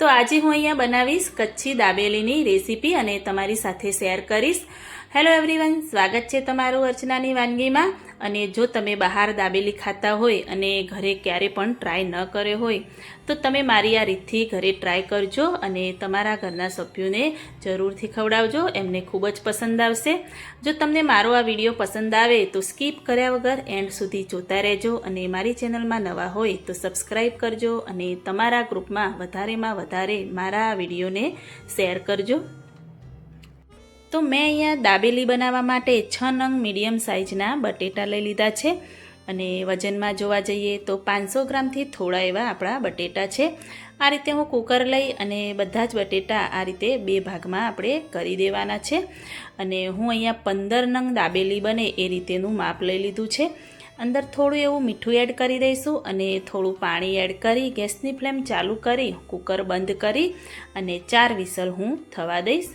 તો આજે હું અહીંયા બનાવીશ કચ્છી દાબેલીની રેસીપી અને તમારી સાથે શેર કરીશ. હેલો એવરીવન, સ્વાગત છે તમારું અર્ચનાની વાનગીમાં. અને જો તમે બહાર દાબેલી ખાતા હોય અને ઘરે ક્યારે પણ ટ્રાય ન કર્યો હોય, તો તમે મારી આ રીતથી ઘરે ટ્રાય કરજો અને તમારા ઘરના સભ્યોને જરૂરથી ખવડાવજો. એમને ખૂબ જ પસંદ આવશે. જો તમને મારો આ વીડિયો પસંદ આવે તો સ્કીપ કર્યા વગર એન્ડ સુધી જોતા રહેજો અને મારી ચેનલમાં નવા હોય તો સબસ્ક્રાઈબ કરજો અને તમારા ગ્રુપમાં વધારેમાં વધારે મારા આ વિડીયોને શેર કરજો. તો મેં અહીંયા દાબેલી બનાવવા માટે છ નંગ મીડિયમ સાઇઝના બટેટા લઈ લીધા છે. અને વજનમાં જોવા જઈએ તો પાંચસો ગ્રામથી થોડા એવા આપણા બટેટા છે. આ રીતે હું કુકર લઈ અને બધા જ બટેટા આ રીતે બે ભાગમાં આપણે કરી દેવાના છે. અને હું અહીંયા પંદર નંગ દાબેલી બને એ રીતેનું માપ લઈ લીધું છે. અંદર થોડું એવું મીઠું એડ કરી દઈશું અને થોડું પાણી એડ કરી, ગેસની ફ્લેમ ચાલુ કરી, કુકર બંધ કરી અને ચાર વિસલ હું થવા દઈશ.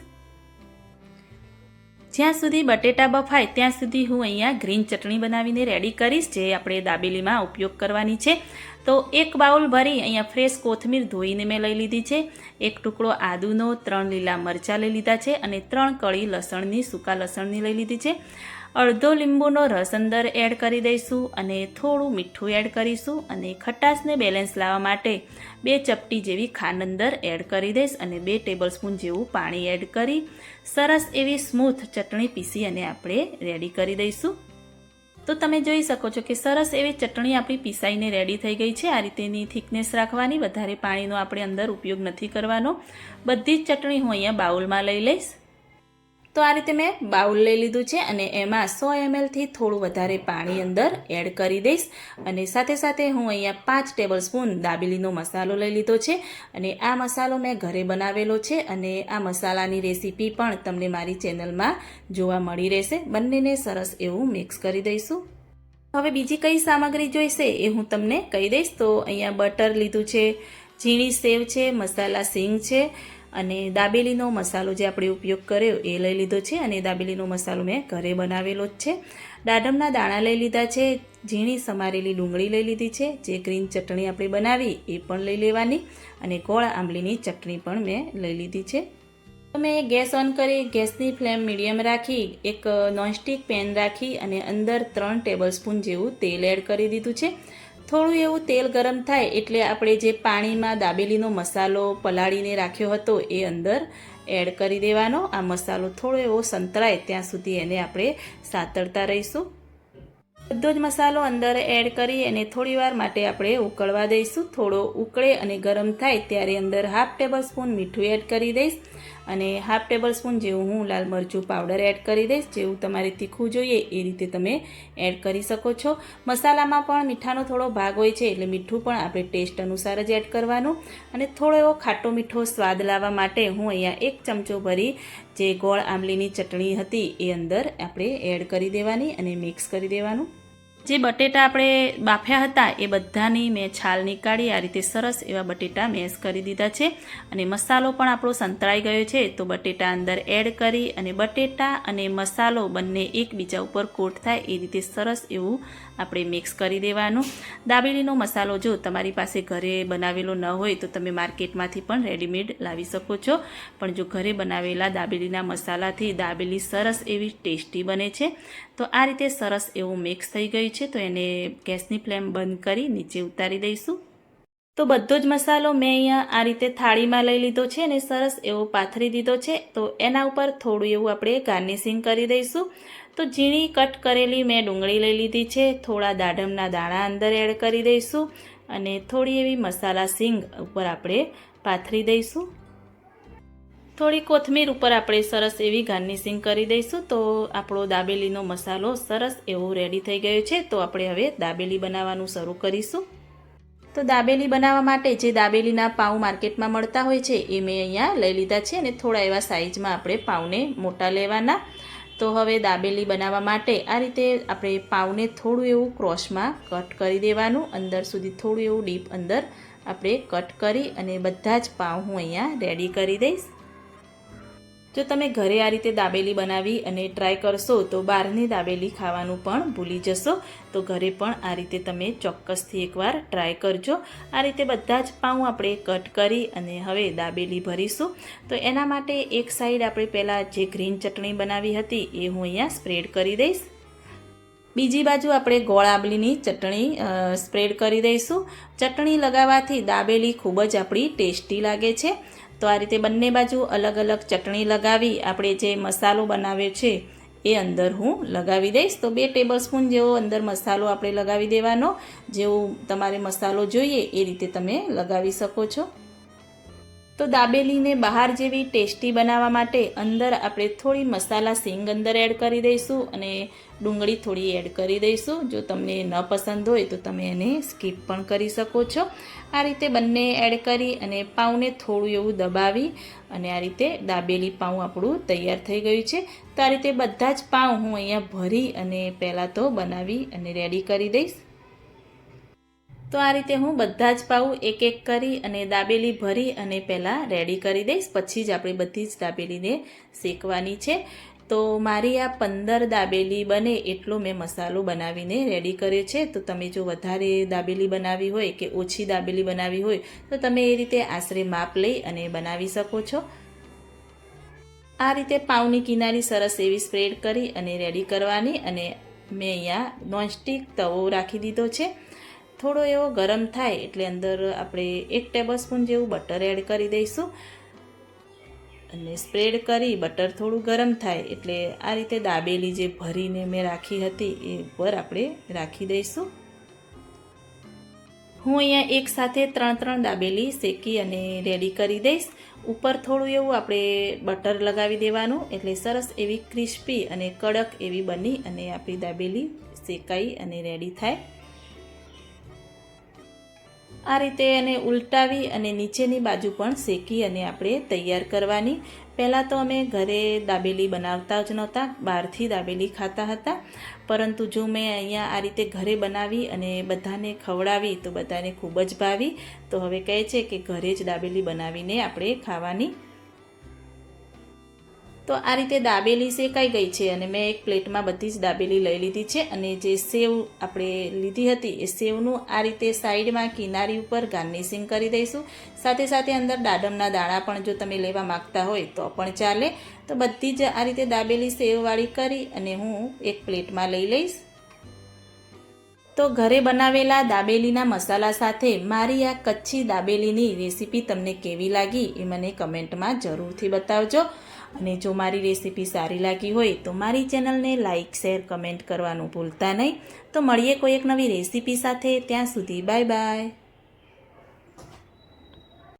જ્યાં સુધી બટેટા બફાય ત્યાં સુધી હું અહીંયા ગ્રીન ચટણી બનાવીને રેડી કરીશ, જે આપણે દાબેલીમાં ઉપયોગ કરવાની છે. તો એક બાઉલ ભરી અહીંયા ફ્રેશ કોથમીર ધોઈને મેં લઈ લીધી છે. એક ટુકડો આદુનો, ત્રણ લીલા મરચાં લઈ લીધા છે અને ત્રણ કળી લસણની, સૂકા લસણની લઈ લીધી છે. અડધો લીંબુનો રસ અંદર એડ કરી દઈશું અને થોડું મીઠું એડ કરીશું અને ખટાશને બેલેન્સ લાવવા માટે બે ચપટી જેવી ખાંડ અંદર એડ કરી દઈશ અને બે ટેબલસ્પૂન જેવું પાણી એડ કરી સરસ એવી સ્મૂથ ચટણી પીસી અને આપણે રેડી કરી દઈશું. તો તમે જોઈ શકો છો કે સરસ એવી ચટણી આપણી પીસાઈને રેડી થઈ ગઈ છે. આ રીતેની થિકનેસ રાખવાની, વધારે પાણીનો આપણે અંદર ઉપયોગ નથી કરવાનો. બધી જ ચટણી હું અહીંયા બાઉલમાં લઈ લઈશ. તો આ રીતે મેં બાઉલ લઈ લીધું છે અને એમાં સો એમએલથી થોડું વધારે પાણી અંદર એડ કરી દઈશ. અને સાથે સાથે હું અહીંયા પાંચ ટેબલ સ્પૂન દાબેલીનો મસાલો લઈ લીધો છે. અને આ મસાલો મેં ઘરે બનાવેલો છે અને આ મસાલાની રેસીપી પણ તમને મારી ચેનલમાં જોવા મળી રહેશે. બંનેને સરસ એવું મિક્સ કરી દઈશું. હવે બીજી કઈ સામગ્રી જોઈશે એ હું તમને કહી દઈશ. તો અહીંયા બટર લીધું છે ઝીણી સેવ છે, મસાલા સિંગ છે અને દાબેલીનો મસાલો જે આપણે ઉપયોગ કર્યો એ લઈ લીધો છે અને દાબેલીનો મસાલો મેં ઘરે બનાવેલો જ છે. દાડમના દાણા લઈ લીધા છે, ઝીણી સમારેલી ડુંગળી લઈ લીધી છે, જે ગ્રીન ચટણી આપણે બનાવી એ પણ લઈ લેવાની અને ગોળ આંબલીની ચટણી પણ મેં લઈ લીધી છે. મેં ગેસ ઓન કરી, ગેસની ફ્લેમ મીડિયમ રાખી, એક નોનસ્ટિક પેન રાખી અને અંદર ત્રણ ટેબલ સ્પૂન જેવું તેલ એડ કરી દીધું છે. થોડું એવું તેલ ગરમ થાય એટલે આપણે જે પાણીમાં દાબેલીનો મસાલો પલાળીને રાખ્યો હતો એ અંદર એડ કરી દેવાનો. આ મસાલો થોડો એવો સંતરાય ત્યાં સુધી એને આપણે સાતરતા રહીશું. બધો જ મસાલો અંદર એડ કરી અને થોડી વાર માટે આપણે ઉકળવા દઈશું. થોડો ઉકળે અને ગરમ થાય ત્યારે અંદર હાફ ટેબલ સ્પૂન મીઠું એડ કરી દઈશ. અને હાફ ટેબલ સ્પૂન જેવું હું લાલ મરચું પાવડર એડ કરી દઈશ. જેવું તમારે તીખું જોઈએ એ રીતે તમે એડ કરી શકો છો. મસાલામાં પણ મીઠાનો થોડો ભાગ હોય છે એટલે મીઠું પણ આપણે ટેસ્ટ અનુસાર જ એડ કરવાનું. અને થોડો એવો ખાટો મીઠો સ્વાદ લાવવા માટે હું અહીંયા એક ચમચો ભરી જે ગોળ આંબલીની ચટણી હતી એ અંદર આપણે એડ કરી દેવાની અને મિક્સ કરી દેવાનું. જે બટેટા આપણે બાફ્યા હતા એ બધાની મેં છાલ નીકાળી આ રીતે સરસ એવા બટેટા મેશ કરી દીધા છે. અને મસાલો પણ આપણો સંતળાઈ ગયો છે, તો બટેટા અંદર એડ કરી અને બટેટા અને મસાલો બંને એકબીજા ઉપર કોટ થાય એ રીતે સરસ એવું આપણે મિક્સ કરી દેવાનું. દાબેલીનો મસાલો જો તમારી પાસે ઘરે બનાવેલો ન હોય તો તમે માર્કેટમાંથી પણ રેડીમેડ લાવી શકો છો. પણ જો ઘરે બનાવેલા દાબેલીના મસાલાથી દાબેલી સરસ એવી ટેસ્ટી બને છે. તો આ રીતે સરસ એવું મિક્સ થઈ ગયું છે તો એને ગેસની ફ્લેમ બંધ કરી નીચે ઉતારી દઈશું. તો બધો જ મસાલો મેં અહીંયા આ રીતે થાળીમાં લઈ લીધો છે અને સરસ એવો પાથરી દીધો છે. તો એના ઉપર થોડું એવું આપણે ગાર્નિશિંગ કરી દઈશું. તો ઝીણી કટ કરેલી મેં ડુંગળી લઈ લીધી છે. થોડા દાડમના દાણા અંદર એડ કરી દઈશું અને થોડી એવી મસાલા સિંગ ઉપર આપણે પાથરી દઈશું. થોડી કોથમીર ઉપર આપણે સરસ એવી ગાર્નિશિંગ કરી દઈશું. તો આપણો દાબેલીનો મસાલો સરસ એવો રેડી થઈ ગયો છે. તો આપણે હવે દાબેલી બનાવવાનું શરૂ કરીશું. તો દાબેલી બનાવવા માટે જે દાબેલીના પાઉં માર્કેટમાં મળતા હોય છે, એ મેં અહીંયા લઈ લીધા છે અને થોડા એવા સાઇઝમાં આપણે પાઉને મોટા લેવાના. તો હવે દાબેલી બનાવવા માટે આ રીતે આપણે પાઉને થોડું એવું ક્રોસમાં કટ કરી દેવાનું. અંદર સુધી થોડું એવું ડીપ અંદર આપણે કટ કરી અને બધા જ પાઉં હું અહીંયા રેડી કરી દઈશ. જો તમે ઘરે આ રીતે દાબેલી બનાવી અને ટ્રાય કરશો તો બહારની દાબેલી ખાવાનું પણ ભૂલી જશો. તો ઘરે પણ આ રીતે તમે ચોક્કસથી એકવાર ટ્રાય કરજો. આ રીતે બધા જ પાઉં આપણે કટ કરી અને હવે દાબેલી ભરીશું. તો એના માટે એક સાઈડ આપણે પહેલાં જે ગ્રીન ચટણી બનાવી હતી એ હું અહીંયા સ્પ્રેડ કરી દઈશ. બીજી બાજુ આપણે ગોળ આંબલીની ચટણી સ્પ્રેડ કરી દઈશું. ચટણી લગાવવાથી દાબેલી ખૂબ જ આપણી ટેસ્ટી લાગે છે. તો આ રીતે બંને બાજુ અલગ અલગ ચટણી લગાવી આપણે જે મસાલો બનાવ્યો છે એ અંદર હું લગાવી દઈશ. તો બે ટેબલ સ્પૂન જેવો અંદર મસાલો આપણે લગાવી દેવાનો. જેવું તમારે મસાલો જોઈએ એ રીતે તમે લગાવી શકો છો. તો દાબેલીને બહાર જેવી ટેસ્ટી બનાવવા માટે અંદર આપણે થોડી મસાલા સિંગ અંદર એડ કરી દઈશું અને ડુંગળી થોડી એડ કરી દઈશું. જો તમને ન પસંદ હોય તો તમે એને સ્કીપ પણ કરી શકો છો. આ રીતે બંને એડ કરી અને પાઉંને થોડું એવું દબાવી અને આ રીતે દાબેલી પાઉં આપણું તૈયાર થઈ ગયું છે. તો આ રીતે બધા જ પાઉં હું અહીંયા ભરી અને પહેલાં તો બનાવી અને રેડી કરી દઈશ. તો આ રીતે હું બધા જ પાઉં એક એક કરી અને દાબેલી ભરી અને પહેલાં રેડી કરી દઈશ. પછી જ આપણે બધી જ દાબેલીને શેકવાની છે. તો મારી આ પંદર દાબેલી બને એટલો મેં મસાલો બનાવીને રેડી કર્યો છે. તો તમે જો વધારે દાબેલી બનાવી હોય કે ઓછી દાબેલી બનાવી હોય, તો તમે એ રીતે આશરે માપ લઈ અને બનાવી શકો છો. આ રીતે પાઉની કિનારી સરસ એવી સ્પ્રેડ કરી અને રેડી કરવાની અને મેં અહીંયા નોનસ્ટિક તવો રાખી દીધો છે. થોડો એવો ગરમ થાય એટલે અંદર આપણે એક ટેબલ સ્પૂન જેવું બટર એડ કરી દઈશું. અને સ્પ્રેડ કરી બટર થોડું ગરમ થાય એટલે આ રીતે દાબેલી જે ભરીને મેં રાખી હતી એ ઉપર આપણે રાખી દઈશું. હું અહીંયા એક સાથે ત્રણ ત્રણ દાબેલી શેકી અને રેડી કરી દઈશ. ઉપર થોડું એવું આપણે બટર લગાવી દેવાનું એટલે સરસ એવી ક્રિસ્પી અને કડક એવી બની અને આપણી દાબેલી શેકાઈ અને રેડી થાય. આ રીતે એને ઉલટાવી અને નીચેની બાજુ પણ શેકી અને આપણે તૈયાર કરવાની. પહેલાં તો અમે ઘરે દાબેલી બનાવતા જ નહોતા, બહારથી દાબેલી ખાતા હતા. પરંતુ જો મેં અહીંયા આ રીતે ઘરે બનાવી અને બધાને ખવડાવી, તો બધાને ખૂબ જ ભાવી. તો હવે કહે છે કે ઘરે જ દાબેલી બનાવીને આપણે ખાવાની તો આ રીતે દાબેલી શેકાઈ ગઈ છે અને મેં એક પ્લેટમાં બધી જ દાબેલી લઈ લીધી છે અને જે સેવ આપણે લીધી હતી એ સેવનું આ રીતે સાઈડમાં કિનારી ઉપર ગાર્નિશિંગ કરી દઈશું. સાથે સાથે અંદર દાડમના દાણા પણ જો તમે લેવા માગતા હોય તો પણ ચાલે. તો બધી જ આ રીતે દાબેલી સેવવાળી કરી અને હું એક પ્લેટમાં લઈ લઈશ. તો ઘરે બનાવેલા દાબેલીના મસાલા સાથે મારી આ કચ્છી દાબેલીની રેસીપી તમને કેવી લાગી એ મને કમેન્ટમાં જરૂરથી બતાવજો. અને જો મારી રેસીપી સારી લાગી હોય તો મારી ચેનલને લાઇક શેર, કમેન્ટ કરવાનું ભૂલતા નહીં. તો મળીએ કોઈ એક નવી રેસીપી સાથે. ત્યાં સુધી બાય બાય.